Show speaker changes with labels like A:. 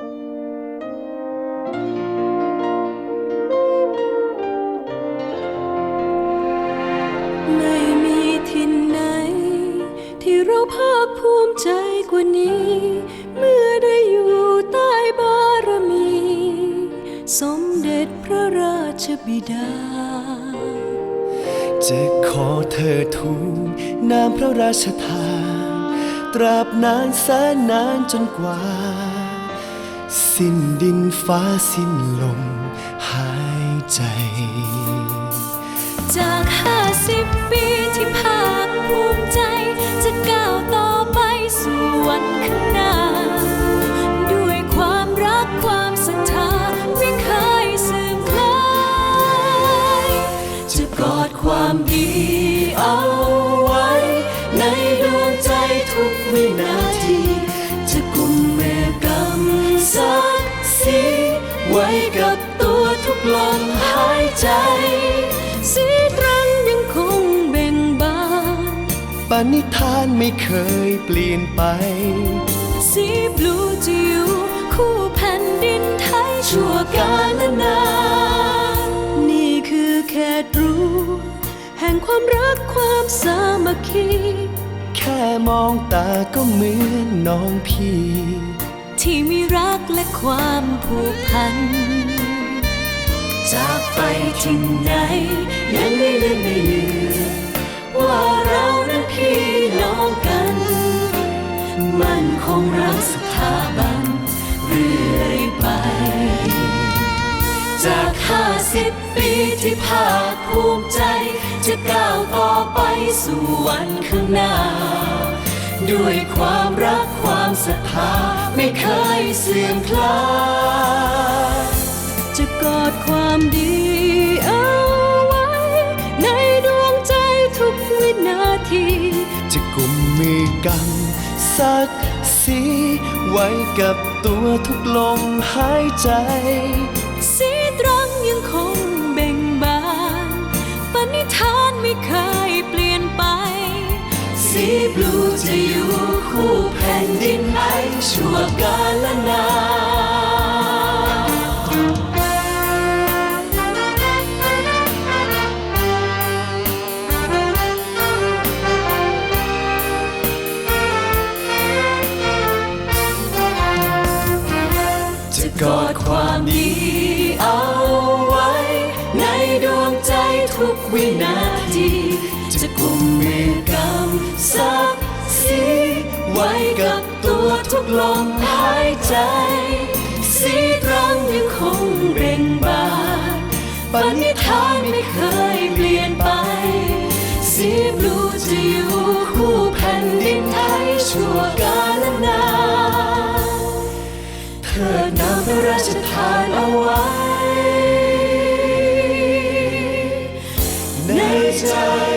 A: ไม่มีที่ไหน ที่เราภาคภูมิใจกว่านี้ เมื่อได้อยู่ใต้บารมี สมเด็จพระราชบิดา
B: จะขอเธอทูลนามพระราชทานตราบนานแสนนานจนกว่า สิ้นดินฟ้าสิ้นลมหายใจ
A: จากห้าสิบปีที่ภาคภูมิใจ จะก้าวต่อไปสู่วันข้างหน้า ด้วยความรักความศรัทธาไม่เคยเสื่อมคลาย จะกอดความดีเอา ไว้กับตัวทุกลมหายใจ สีตรังยังคงเบ่งบาน
B: ปณิธานไม่เคยเปลี่ยนไป
A: สีบลูจะอยู่คู่แผ่นดินไทยชั่วกาลนานนี่คือแค่รู้ แห่งความรักความสามัคคี
B: แค่มองตาก็เหมือนน้องพี่
A: ที่มีรัก และความผูกพัน จากไปที่ไหนยังไม่ลืมไม่ลือนว่าเรานั้นพี่น้องกัน มันคงรักสถาบันเรื่อยไป จากห้าสิบปีที่ภาคภูมิใจ จะก้าวต่อไปสู่วันข้างหน้า ด้วยความรัก ไม่เคยเสื่อมคลายจะกอดความดีเอาไว้ ในดวงใจทุกวินาที
B: จะกุมมือกันสักสีไว้กับตัวทุกลมหายใจ
A: สี วกาลนานจะกอดความดีเอาไว้ ในดวงใจทุกวินาที จะกุมมือกำสั ทุกลมหายใจ สีตรังยังคงเบ่งบานปณิธานไม่เคยเปลี่ยนไป สีบลูจะอยู่คู่แผ่นดินไทยชั่วกาลนานเถิดนำพระราชทานเอาไว้ในใจ